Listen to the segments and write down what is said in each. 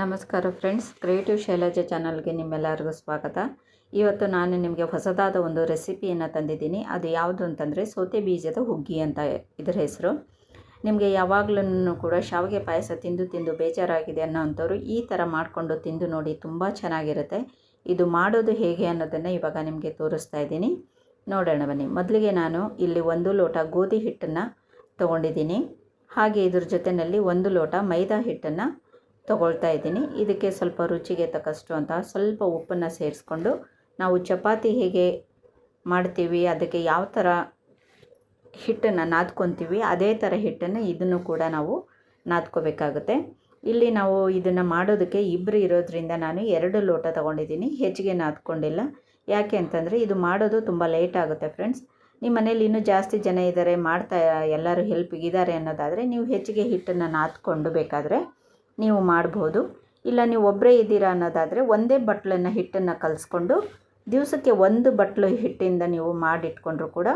ನಮಸ್ಕಾರ friends, creative Shailaja ಚಾನಲ್ಗೆ ನಿಮ್ಮೆಲ್ಲರಿಗೂ ಸ್ವಾಗತ. ಇವತ್ತು ನಾನು ನಿಮಗೆ ಹೊಸದಾದ ಒಂದು ರೆಸಿಪಿಯನ್ನು ತಂದಿದ್ದೀನಿ. ಅದು ಯಾವುದು ಅಂತಂದರೆ ಸೌತೆ ಬೀಜದ ಹುಗ್ಗಿ ಅಂತ ಇದರ ಹೆಸರು. ನಿಮಗೆ ಯಾವಾಗಲೂ ಕೂಡ ಶಾವಿಗೆ ಪಾಯಸ ತಿಂದು ತಿಂದು ಬೇಜಾರಾಗಿದೆ ಅನ್ನೋವಂಥವ್ರು ಈ ಥರ ಮಾಡಿಕೊಂಡು ತಿಂದು ನೋಡಿ ತುಂಬ ಚೆನ್ನಾಗಿರುತ್ತೆ. ಇದು ಮಾಡೋದು ಹೇಗೆ ಅನ್ನೋದನ್ನು ಇವಾಗ ನಿಮಗೆ ತೋರಿಸ್ತಾ ಇದ್ದೀನಿ. ನೋಡೋಣ ಬನ್ನಿ. ಮೊದಲಿಗೆ ನಾನು ಇಲ್ಲಿ ಒಂದು ಲೋಟ ಗೋಧಿ ಹಿಟ್ಟನ್ನು ತೊಗೊಂಡಿದ್ದೀನಿ. ಹಾಗೆ ಇದ್ರ ಜೊತೆಯಲ್ಲಿ ಒಂದು ಲೋಟ ಮೈದಾ ಹಿಟ್ಟನ್ನು ತೊಗೊಳ್ತಾ ಇದ್ದೀನಿ. ಇದಕ್ಕೆ ಸ್ವಲ್ಪ ರುಚಿಗೆ ತಕ್ಕಷ್ಟು ಅಂತ ಸ್ವಲ್ಪ ಉಪ್ಪನ್ನು ಸೇರಿಸ್ಕೊಂಡು ನಾವು ಚಪಾತಿ ಹೇಗೆ ಮಾಡ್ತೀವಿ, ಅದಕ್ಕೆ ಯಾವ ಥರ ಹಿಟ್ಟನ್ನು ನಾದ್ಕೊತೀವಿ, ಅದೇ ಥರ ಹಿಟ್ಟನ್ನು ಇದನ್ನು ಕೂಡ ನಾವು ನಾದ್ಕೋಬೇಕಾಗುತ್ತೆ. ಇಲ್ಲಿ ನಾವು ಇದನ್ನು ಮಾಡೋದಕ್ಕೆ ಇಬ್ಬರು ಇರೋದ್ರಿಂದ ನಾನು ಎರಡು ಲೋಟ ತೊಗೊಂಡಿದ್ದೀನಿ. ಹೆಚ್ಚಿಗೆ ನಾದ್ಕೊಂಡಿಲ್ಲ. ಯಾಕೆ ಅಂತಂದರೆ ಇದು ಮಾಡೋದು ತುಂಬ ಲೇಟ್ ಆಗುತ್ತೆ ಫ್ರೆಂಡ್ಸ್ ನಿಮ್ಮ ಮನೇಲಿ ಇನ್ನೂ ಜಾಸ್ತಿ ಜನ ಇದ್ದಾರೆ ಮಾಡ್ತಾ, ಎಲ್ಲರೂ ಹೆಲ್ಪಿಗಿದ್ದಾರೆ ಅನ್ನೋದಾದರೆ ನೀವು ಹೆಚ್ಚಿಗೆ ಹಿಟ್ಟನ್ನು ನಾದ್ಕೊಂಡು ಬೇಕಾದರೆ ನೀವು ಮಾಡ್ಬೋದು. ಇಲ್ಲ ನೀವು ಒಬ್ಬರೇ ಇದ್ದೀರಾ ಅನ್ನೋದಾದರೆ ಒಂದೇ ಬಟ್ಲನ್ನು ಹಿಟ್ಟನ್ನು ಕಲಿಸ್ಕೊಂಡು ದಿವಸಕ್ಕೆ ಒಂದು ಬಟ್ಲು ಹಿಟ್ಟಿಂದ ನೀವು ಮಾಡಿಟ್ಕೊಂಡ್ರು ಕೂಡ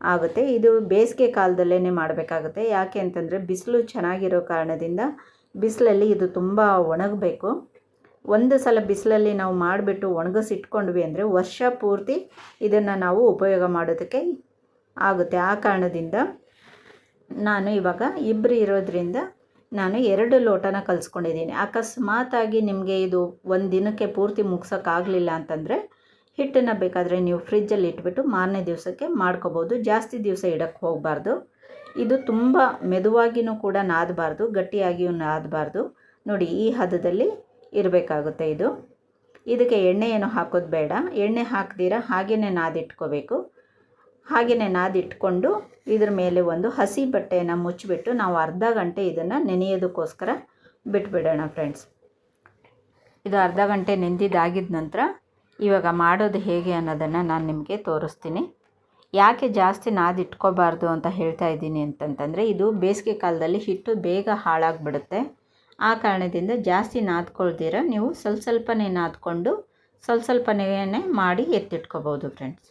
ಆಗುತ್ತೆ. ಇದು ಬೇಸಿಗೆ ಕಾಲದಲ್ಲೇ ಮಾಡಬೇಕಾಗುತ್ತೆ. ಯಾಕೆ ಅಂತಂದರೆ ಬಿಸಿಲು ಚೆನ್ನಾಗಿರೋ ಕಾರಣದಿಂದ ಬಿಸಿಲಲ್ಲಿ ಇದು ತುಂಬ ಒಣಗಬೇಕು. ಒಂದು ಸಲ ಬಿಸಿಲಲ್ಲಿ ನಾವು ಮಾಡಿಬಿಟ್ಟು ಒಣಗಿಸಿಟ್ಕೊಂಡ್ವಿ ಅಂದರೆ ವರ್ಷ ಪೂರ್ತಿ ಇದನ್ನು ನಾವು ಉಪಯೋಗ ಮಾಡೋದಕ್ಕೆ ಆಗುತ್ತೆ. ಆ ಕಾರಣದಿಂದ ನಾನು ಇವಾಗ ಇಬ್ಬರು ಇರೋದ್ರಿಂದ ನಾನು ಎರಡು ಲೋಟನ ಕಲಿಸ್ಕೊಂಡಿದ್ದೀನಿ. ಅಕಸ್ಮಾತಾಗಿ ನಿಮಗೆ ಇದು ಒಂದು ದಿನಕ್ಕೆ ಪೂರ್ತಿ ಮುಗ್ಸೋಕ್ಕಾಗಲಿಲ್ಲ ಅಂತಂದರೆ ಹಿಟ್ಟನ್ನು ಬೇಕಾದರೆ ನೀವು ಫ್ರಿಜ್ಜಲ್ಲಿ ಇಟ್ಬಿಟ್ಟು ಮಾರನೇ ದಿವಸಕ್ಕೆ ಮಾಡ್ಕೋಬೋದು. ಜಾಸ್ತಿ ದಿವಸ ಇಡೋಕ್ಕೆ ಹೋಗಬಾರ್ದು. ಇದು ತುಂಬ ಮೆದುವಾಗಿಯೂ ಕೂಡ ನಾದಬಾರ್ದು, ಗಟ್ಟಿಯಾಗಿಯೂ ನಾದಬಾರ್ದು. ನೋಡಿ, ಈ ಹದದಲ್ಲಿ ಇರಬೇಕಾಗುತ್ತೆ ಇದು. ಇದಕ್ಕೆ ಎಣ್ಣೆ ಏನು ಹಾಕೋದು ಬೇಡ. ಎಣ್ಣೆ ಹಾಕ್ದಿರ ಹಾಗೆಯೇ ನಾದಿಟ್ಕೋಬೇಕು. ಹಾಗೆಯೇ ನಾದಿಟ್ಕೊಂಡು ಇದ್ರ ಮೇಲೆ ಒಂದು ಹಸಿ ಬಟ್ಟೆಯನ್ನು ಮುಚ್ಚಿಬಿಟ್ಟು ನಾವು ಅರ್ಧ ಗಂಟೆ ಇದನ್ನು ನೆನೆಯೋದಕ್ಕೋಸ್ಕರ ಬಿಟ್ಬಿಡೋಣ ಫ್ರೆಂಡ್ಸ್. ಇದು ಅರ್ಧ ಗಂಟೆ ನೆಂದಿದ್ದಾಗಿದ್ದ ನಂತರ ಇವಾಗ ಮಾಡೋದು ಹೇಗೆ ಅನ್ನೋದನ್ನು ನಾನು ನಿಮಗೆ ತೋರಿಸ್ತೀನಿ. ಯಾಕೆ ಜಾಸ್ತಿ ನಾದಿಟ್ಕೋಬಾರ್ದು ಅಂತ ಹೇಳ್ತಾ ಇದ್ದೀನಿ ಅಂತಂತಂದರೆ ಇದು ಬೇಸಿಗೆ ಕಾಲದಲ್ಲಿ ಹಿಟ್ಟು ಬೇಗ ಹಾಳಾಗಿಬಿಡುತ್ತೆ. ಆ ಕಾರಣದಿಂದ ಜಾಸ್ತಿ ನಾದ್ಕೊಳ್ದಿರ, ನೀವು ಸ್ವಲ್ಪ ಸ್ವಲ್ಪನೇ ನಾದ್ಕೊಂಡು ಸ್ವಲ್ಪ ಸ್ವಲ್ಪನೇ ಮಾಡಿ ಎತ್ತಿಟ್ಕೋಬೋದು ಫ್ರೆಂಡ್ಸ್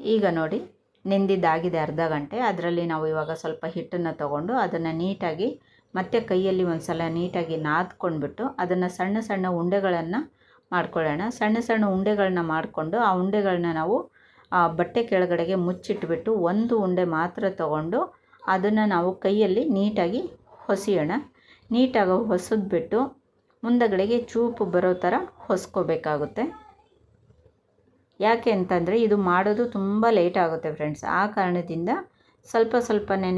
ಈಗ ನೋಡಿ, ನೆಂದಿದ್ದಾಗಿದೆ ಅರ್ಧ ಗಂಟೆ, ಅದರಲ್ಲಿ ನಾವು ಇವಾಗ ಸ್ವಲ್ಪ ಹಿಟ್ಟನ್ನು ತಗೊಂಡು ಅದನ್ನು ನೀಟಾಗಿ ಮತ್ತೆ ಕೈಯಲ್ಲಿ ಒಂದು ಸಲ ನೀಟಾಗಿ ನಾದ್ಕೊಂಡ್ಬಿಟ್ಟು ಅದನ್ನು ಸಣ್ಣ ಸಣ್ಣ ಉಂಡೆಗಳನ್ನು ಮಾಡ್ಕೊಳ್ಳೋಣ. ಸಣ್ಣ ಸಣ್ಣ ಉಂಡೆಗಳನ್ನ ಮಾಡಿಕೊಂಡು ಆ ಉಂಡೆಗಳನ್ನ ನಾವು ಬಟ್ಟೆ ಕೆಳಗಡೆಗೆ ಮುಚ್ಚಿಟ್ಬಿಟ್ಟು ಒಂದು ಉಂಡೆ ಮಾತ್ರ ತಗೊಂಡು ಅದನ್ನು ನಾವು ಕೈಯಲ್ಲಿ ನೀಟಾಗಿ ಹೊಸಿಯೋಣ. ನೀಟಾಗಿ ಹೊಸದ್ಬಿಟ್ಟು ಮುಂದಗಡೆಗೆ ಚೂಪು ಬರೋ ಥರ ಹೊಸ್ಕೋಬೇಕಾಗುತ್ತೆ. ಯಾಕೆ ಅಂತಂದರೆ ಇದು ಮಾಡೋದು ತುಂಬ ಲೇಟ್ ಆಗುತ್ತೆ ಫ್ರೆಂಡ್ಸ್ ಆ ಕಾರಣದಿಂದ ಸ್ವಲ್ಪ ಸ್ವಲ್ಪನೇ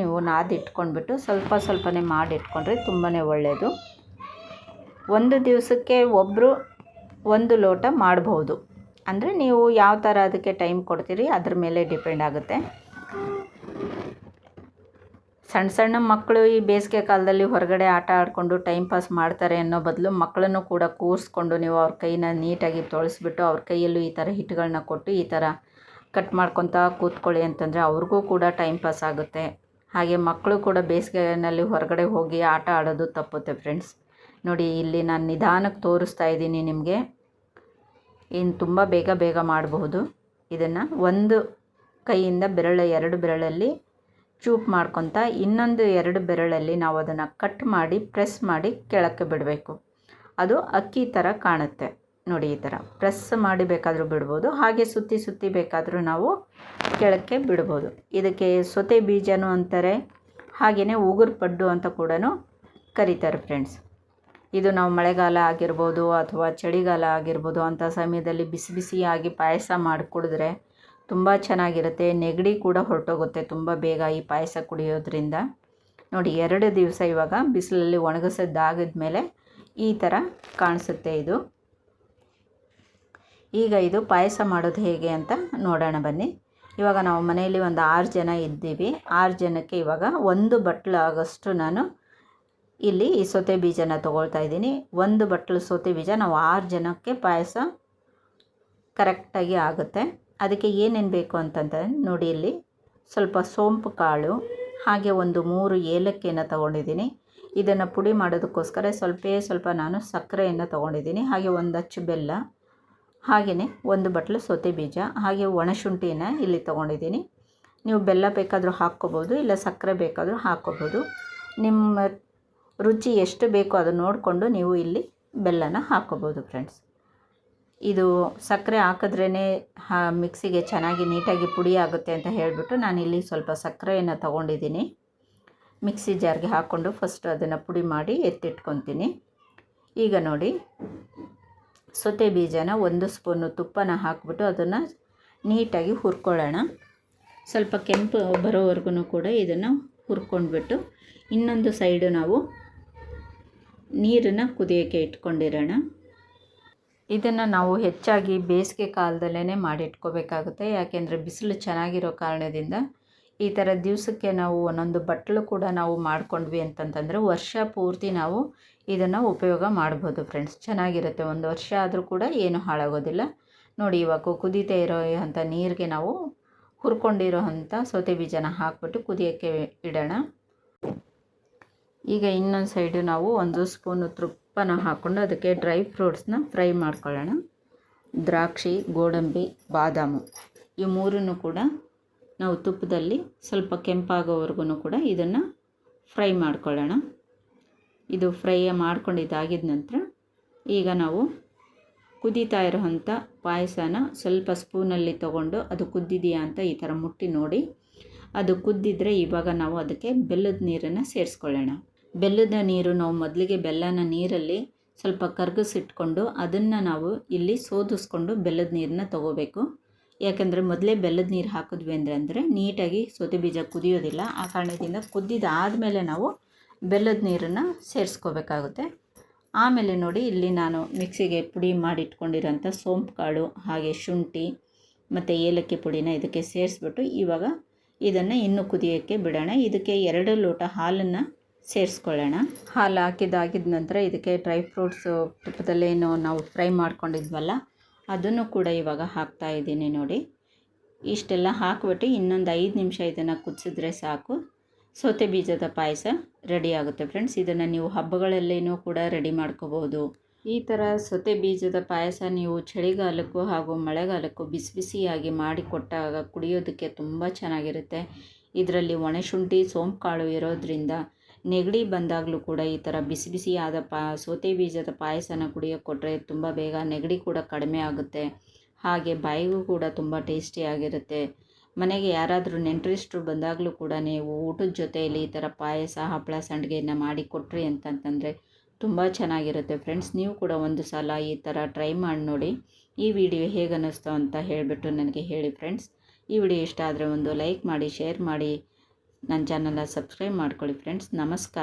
ನೀವು ನಾದಿಟ್ಕೊಂಡ್ಬಿಟ್ಟು ಸ್ವಲ್ಪ ಸ್ವಲ್ಪನೇ ಮಾಡಿಟ್ಕೊಂಡ್ರೆ ತುಂಬಾ ಒಳ್ಳೆಯದು ಒಂದು ದಿವಸಕ್ಕೆ ಒಬ್ಬರು ಒಂದು ಲೋಟ ಮಾಡ್ಬೋದು. ಅಂದರೆ ನೀವು ಯಾವ ಥರ ಅದಕ್ಕೆ ಟೈಮ್ ಕೊಡ್ತೀರಿ, ಅದ್ರ ಮೇಲೆ ಡಿಪೆಂಡ್ ಆಗುತ್ತೆ. ಸಣ್ಣ ಸಣ್ಣ ಮಕ್ಕಳು ಈ ಬೇಸಿಗೆ ಕಾಲದಲ್ಲಿ ಹೊರಗಡೆ ಆಟ ಆಡಿಕೊಂಡು ಟೈಮ್ ಪಾಸ್ ಮಾಡ್ತಾರೆ ಅನ್ನೋ ಬದಲು ಮಕ್ಕಳನ್ನು ಕೂಡ ಕೂರಿಸ್ಕೊಂಡು ನೀವು ಅವ್ರ ಕೈನ ನೀಟಾಗಿ ತೊಳೆಸ್ಬಿಟ್ಟು ಅವ್ರ ಕೈಯಲ್ಲೂ ಈ ಥರ ಹಿಟ್ಟುಗಳನ್ನ ಕೊಟ್ಟು ಈ ಥರ ಕಟ್ ಮಾಡ್ಕೊತಾ ಕೂತ್ಕೊಳ್ಳಿ ಅಂತಂದರೆ ಅವ್ರಿಗೂ ಕೂಡ ಟೈಮ್ ಪಾಸ್ ಆಗುತ್ತೆ. ಹಾಗೆ ಮಕ್ಕಳು ಕೂಡ ಬೇಸಿಗೆನಲ್ಲಿ ಹೊರಗಡೆ ಹೋಗಿ ಆಟ ಆಡೋದು ತಪ್ಪುತ್ತೆ ಫ್ರೆಂಡ್ಸ್ ನೋಡಿ, ಇಲ್ಲಿ ನಾನು ನಿಧಾನಕ್ಕೆ ತೋರಿಸ್ತಾ ಇದ್ದೀನಿ ನಿಮಗೆ. ಇನ್ನು ತುಂಬ ಬೇಗ ಬೇಗ ಮಾಡಬಹುದು. ಇದನ್ನು ಒಂದು ಕೈಯಿಂದ ಬೆರಳ, ಎರಡು ಬೆರಳಲ್ಲಿ ಚೂಪ್ ಮಾಡ್ಕೊತ ಇನ್ನೊಂದು ಎರಡು ಬೆರಳಲ್ಲಿ ನಾವು ಅದನ್ನು ಕಟ್ ಮಾಡಿ, ಪ್ರೆಸ್ ಮಾಡಿ ಕೆಳಕ್ಕೆ ಬಿಡಬೇಕು. ಅದು ಅಕ್ಕಿ ಥರ ಕಾಣುತ್ತೆ. ನೋಡಿ ಈ ಥರ ಪ್ರೆಸ್ ಮಾಡಿ ಬೇಕಾದರೂ ಬಿಡ್ಬೋದು. ಹಾಗೆ ಸುತ್ತಿ ಸುತ್ತಿ ಬೇಕಾದರೂ ನಾವು ಕೆಳಕ್ಕೆ ಬಿಡ್ಬೋದು. ಇದಕ್ಕೆ ಸೊತೆ ಬೀಜನೂ ಅಂತಾರೆ. ಹಾಗೆಯೇ ಉಗುರು ಪಡ್ಡು ಅಂತ ಕೂಡ ಕರೀತಾರೆ ಫ್ರೆಂಡ್ಸ್ ಇದು ನಾವು ಮಳೆಗಾಲ ಆಗಿರ್ಬೋದು ಅಥವಾ ಚಳಿಗಾಲ ಆಗಿರ್ಬೋದು ಅಂಥ ಸಮಯದಲ್ಲಿ ಬಿಸಿ ಬಿಸಿಯಾಗಿ ಪಾಯಸ ಮಾಡಿ ಕುಡಿದ್ರೆ ತುಂಬ ಚೆನ್ನಾಗಿರುತ್ತೆ. ನೆಗಡಿ ಕೂಡ ಹೊರಟೋಗುತ್ತೆ ತುಂಬ ಬೇಗ ಈ ಪಾಯಸ ಕುಡಿಯೋದ್ರಿಂದ. ನೋಡಿ, ಎರಡು ದಿವಸ ಇವಾಗ ಬಿಸಿಲಲ್ಲಿ ಒಣಗಿಸಿದ್ದಾಗಿದ್ಮೇಲೆ ಈ ಥರ ಕಾಣಿಸುತ್ತೆ ಇದು. ಈಗ ಇದು ಪಾಯಸ ಮಾಡೋದು ಹೇಗೆ ಅಂತ ನೋಡೋಣ ಬನ್ನಿ. ಇವಾಗ ನಾವು ಮನೆಯಲ್ಲಿ ಒಂದು ಆರು ಜನ ಇದ್ದೀವಿ. ಆರು ಜನಕ್ಕೆ ಇವಾಗ ಒಂದು ಬಟ್ಲು ಆಗೋಷ್ಟು ನಾನು ಇಲ್ಲಿ ಈ ಸೋತೆ ಬೀಜನ ತೊಗೊಳ್ತಾ ಇದ್ದೀನಿ. ಒಂದು ಬಟ್ಲು ಸೋತೆ ಬೀಜ ನಾವು ಆರು ಜನಕ್ಕೆ ಪಾಯಸ ಕರೆಕ್ಟಾಗಿ ಆಗುತ್ತೆ. ಅದಕ್ಕೆ ಏನೇನು ಬೇಕು ಅಂತಂದರೆ ನೋಡಿ ಇಲ್ಲಿ ಸ್ವಲ್ಪ ಸೋಂಪು ಕಾಳು, ಹಾಗೆ ಒಂದು ಮೂರು ಏಲಕ್ಕಿಯನ್ನು ತೊಗೊಂಡಿದ್ದೀನಿ. ಇದನ್ನು ಪುಡಿ ಮಾಡೋದಕ್ಕೋಸ್ಕರ ಸ್ವಲ್ಪೇ ಸ್ವಲ್ಪ ನಾನು ಸಕ್ಕರೆಯನ್ನು ತೊಗೊಂಡಿದ್ದೀನಿ. ಹಾಗೆ ಒಂದು ಅಚ್ಚು ಬೆಲ್ಲ ಹಾಗೆಯೇ ಒಂದು ಬಟ್ಲು ಸೋತೆ ಬೀಜ, ಹಾಗೆ ಒಣಶುಂಠಿನ ಇಲ್ಲಿ ತೊಗೊಂಡಿದ್ದೀನಿ. ನೀವು ಬೆಲ್ಲ ಬೇಕಾದರೂ ಹಾಕ್ಕೋಬೋದು, ಇಲ್ಲ ಸಕ್ಕರೆ ಬೇಕಾದರೂ ಹಾಕ್ಕೋಬೋದು. ನಿಮ್ಮ ರುಚಿ ಎಷ್ಟು ಬೇಕೋ ಅದು ನೋಡಿಕೊಂಡು ನೀವು ಇಲ್ಲಿ ಬೆಲ್ಲನ ಹಾಕ್ಕೋಬೋದು ಫ್ರೆಂಡ್ಸ್ ಇದು ಸಕ್ಕರೆ ಹಾಕಿದ್ರೇ ಮಿಕ್ಸಿಗೆ ಚೆನ್ನಾಗಿ ನೀಟಾಗಿ ಪುಡಿ ಆಗುತ್ತೆ ಅಂತ ಹೇಳಿಬಿಟ್ಟು ನಾನಿಲ್ಲಿ ಸ್ವಲ್ಪ ಸಕ್ಕರೆಯನ್ನು ತೊಗೊಂಡಿದ್ದೀನಿ. ಮಿಕ್ಸಿ ಜಾರ್ಗೆ ಹಾಕ್ಕೊಂಡು ಫಸ್ಟ್ ಅದನ್ನು ಪುಡಿ ಮಾಡಿ ಎತ್ತಿಟ್ಕೊತೀನಿ. ಈಗ ನೋಡಿ, ಸೊತೆ ಬೀಜನ ಒಂದು ಸ್ಪೂನು ತುಪ್ಪನ ಹಾಕ್ಬಿಟ್ಟು ಅದನ್ನು ನೀಟಾಗಿ ಹುರ್ಕೊಳ್ಳೋಣ. ಸ್ವಲ್ಪ ಕೆಂಪು ಬರೋವರೆಗೂ ಕೂಡ ಇದನ್ನು ಹುರ್ಕೊಂಡ್ಬಿಟ್ಟು ಇನ್ನೊಂದು ಸೈಡು ನಾವು ನೀರನ್ನು ಕುದಿಯೋಕ್ಕೆ ಇಟ್ಕೊಂಡಿರೋಣ. ಇದನ್ನು ನಾವು ಹೆಚ್ಚಾಗಿ ಬೇಸಿಗೆ ಕಾಲದಲ್ಲೇ ಮಾಡಿಟ್ಕೋಬೇಕಾಗುತ್ತೆ. ಯಾಕೆಂದರೆ ಬಿಸಿಲು ಚೆನ್ನಾಗಿರೋ ಕಾರಣದಿಂದ ಈ ಥರ ದಿವಸಕ್ಕೆ ನಾವು ಒಂದೊಂದು ಬಟ್ಟಲು ಕೂಡ ನಾವು ಮಾಡ್ಕೊಂಡ್ವಿ ಅಂತಂತಂದರೆ ವರ್ಷ ಪೂರ್ತಿ ನಾವು ಇದನ್ನು ಉಪಯೋಗ ಮಾಡ್ಬೋದು ಫ್ರೆಂಡ್ಸ್. ಚೆನ್ನಾಗಿರುತ್ತೆ. ಒಂದು ವರ್ಷ ಆದರೂ ಕೂಡ ಏನು ಹಾಳಾಗೋದಿಲ್ಲ. ನೋಡಿ ಇವಾಗ ಕುದೀತಾ ಇರೋ ಅಂಥ ನೀರಿಗೆ ನಾವು ಹುರ್ಕೊಂಡಿರೋ ಅಂಥ ಸೌತೆ ಬೀಜನ ಹಾಕ್ಬಿಟ್ಟು ಕುದಿಯೋಕ್ಕೆ ಇಡೋಣ. ಈಗ ಇನ್ನೊಂದು ಸೈಡು ನಾವು ಒಂದು ಸ್ಪೂನು ತುಪ್ಪನ ಹಾಕ್ಕೊಂಡು ಅದಕ್ಕೆ ಡ್ರೈ ಫ್ರೂಟ್ಸ್ನ ಫ್ರೈ ಮಾಡ್ಕೊಳ್ಳೋಣ. ದ್ರಾಕ್ಷಿ, ಗೋಡಂಬಿ, ಬಾದಾಮು ಈ ಮೂರನ್ನು ಕೂಡ ನಾವು ತುಪ್ಪದಲ್ಲಿ ಸ್ವಲ್ಪ ಕೆಂಪಾಗೋವರೆಗೂ ಕೂಡ ಇದನ್ನು ಫ್ರೈ ಮಾಡ್ಕೊಳ್ಳೋಣ. ಇದು ಫ್ರೈ ಮಾಡ್ಕೊಂಡಿದ್ದಾಗಿದ್ದ ನಂತರ ಈಗ ನಾವು ಕುದೀತಾ ಇರೋವಂಥ ಪಾಯಸನ ಸ್ವಲ್ಪ ಸ್ಪೂನಲ್ಲಿ ತೊಗೊಂಡು ಅದು ಕುದ್ದಿದೆಯಾ ಅಂತ ಈ ಥರ ಮುಟ್ಟಿ ನೋಡಿ. ಅದು ಕುದ್ದಿದ್ರೆ ಇವಾಗ ನಾವು ಅದಕ್ಕೆ ಬೆಲ್ಲದ ನೀರನ್ನು ಸೇರಿಸ್ಕೊಳ್ಳೋಣ. ಬೆಲ್ಲದ ನೀರು, ನಾವು ಮೊದಲಿಗೆ ಬೆಲ್ಲನ ನೀರಲ್ಲಿ ಸ್ವಲ್ಪ ಕರಗಿಸಿಟ್ಕೊಂಡು ಅದನ್ನು ನಾವು ಇಲ್ಲಿ ಸೋದಿಸ್ಕೊಂಡು ಬೆಲ್ಲದ ನೀರನ್ನ ತೊಗೋಬೇಕು. ಯಾಕೆಂದರೆ ಮೊದಲೇ ಬೆಲ್ಲದ ನೀರು ಹಾಕಿದ್ವಿ ಅಂದರೆ ಅಂದರೆ ನೀಟಾಗಿ ಸೋತೆ ಬೀಜ ಕುದಿಯೋದಿಲ್ಲ. ಆ ಕಾರಣದಿಂದ ಕುದ್ದಿದಾದಮೇಲೆ ನಾವು ಬೆಲ್ಲದ ನೀರನ್ನು ಸೇರಿಸ್ಕೋಬೇಕಾಗುತ್ತೆ. ಆಮೇಲೆ ನೋಡಿ ಇಲ್ಲಿ ನಾನು ಮಿಕ್ಸಿಗೆ ಪುಡಿ ಮಾಡಿಟ್ಕೊಂಡಿರೋಂಥ ಸೋಂಪು ಕಾಳು ಹಾಗೆ ಶುಂಠಿ, ಮತ್ತು ಏಲಕ್ಕಿ ಪುಡಿನ ಇದಕ್ಕೆ ಸೇರಿಸ್ಬಿಟ್ಟು ಇವಾಗ ಇದನ್ನು ಇನ್ನೂ ಕುದಿಯೋಕ್ಕೆ ಬಿಡೋಣ. ಇದಕ್ಕೆ ಎರಡು ಲೋಟ ಹಾಲನ್ನು ಸೇರಿಸ್ಕೊಳ್ಳೋಣ. ಹಾಲು ಹಾಕಿದ್ದಾಗಿದ ನಂತರ ಇದಕ್ಕೆ ಡ್ರೈ ಫ್ರೂಟ್ಸು ತುಪ್ಪದಲ್ಲೇನು ನಾವು ಫ್ರೈ ಮಾಡ್ಕೊಂಡಿದ್ವಲ್ಲ, ಅದನ್ನು ಕೂಡ ಇವಾಗ ಹಾಕ್ತಾ ಇದ್ದೀನಿ ನೋಡಿ. ಇಷ್ಟೆಲ್ಲ ಹಾಕ್ಬಿಟ್ಟು ಇನ್ನೊಂದು ಐದು ನಿಮಿಷ ಇದನ್ನು ಕುದಿಸಿದ್ರೆ ಸಾಕು. ಸೌತೆ ಬೀಜದ ಪಾಯಸ ರೆಡಿ ಆಗುತ್ತೆ ಫ್ರೆಂಡ್ಸ್. ಇದನ್ನು ನೀವು ಹಬ್ಬಗಳಲ್ಲೇನೂ ಕೂಡ ರೆಡಿ ಮಾಡ್ಕೋಬೋದು ಈ ಥರ ಸೌತೆ ಬೀಜದ ಪಾಯಸ ನೀವು ಚಳಿಗಾಲಕ್ಕೂ ಹಾಗೂ ಮಳೆಗಾಲಕ್ಕೂ ಬಿಸಿ ಬಿಸಿಯಾಗಿ ಮಾಡಿ ಕೊಟ್ಟಾಗ ಕುಡಿಯೋದಕ್ಕೆ ತುಂಬ ಚೆನ್ನಾಗಿರುತ್ತೆ. ಇದರಲ್ಲಿ ಒಣಶುಂಠಿ, ಸೋಂಪು, ಕಾಳು ಇರೋದ್ರಿಂದ ನೆಗಡಿ ಬಂದಾಗಲೂ ಕೂಡ ಈ ಥರ ಬಿಸಿ ಬಿಸಿಯಾದ ಪಾ, ಸೋತೆ ಬೀಜದ ಪಾಯಸನ ಕುಡಿಯೋಕ್ಕೆ ಕೊಟ್ಟರೆ ತುಂಬ ಬೇಗ ನೆಗಡಿ ಕೂಡ ಕಡಿಮೆ ಆಗುತ್ತೆ. ಹಾಗೆ ಬಾಯಿಗೂ ಕೂಡ ತುಂಬ ಟೇಸ್ಟಿಯಾಗಿರುತ್ತೆ ಮನೆಗೆ ಯಾರಾದರೂ ನೆಂಟರಿಷ್ಟರು ಬಂದಾಗಲೂ ಕೂಡ ನೀವು ಊಟದ ಜೊತೆಯಲ್ಲಿ ಈ ಥರ ಪಾಯಸ, ಹಪ್ಪಳ, ಸಂಡಿಗೆಯನ್ನು ಮಾಡಿ ಕೊಟ್ರಿ ಅಂತಂತಂದರೆ ತುಂಬ ಚೆನ್ನಾಗಿರುತ್ತೆ. ಫ್ರೆಂಡ್ಸ್, ನೀವು ಕೂಡ ಒಂದು ಸಲ ಈ ಥರ ಟ್ರೈ ಮಾಡಿ ನೋಡಿ. ಈ ವಿಡಿಯೋ ಹೇಗೆ ಅನ್ನಿಸ್ತು ಅಂತ ಹೇಳಿಬಿಟ್ಟು ನನಗೆ ಹೇಳಿ ಫ್ರೆಂಡ್ಸ್. ಈ ವಿಡಿಯೋ ಇಷ್ಟ ಆದರೆ ಒಂದು ಲೈಕ್ ಮಾಡಿ, ಶೇರ್ ಮಾಡಿ. ನನ್ನ ಚಾನಲ್ನ ಸಬ್ಸ್ಕ್ರೈಬ್ ಮಾಡ್ಕೊಳ್ಳಿ ಫ್ರೆಂಡ್ಸ್ ನಮಸ್ಕಾರ.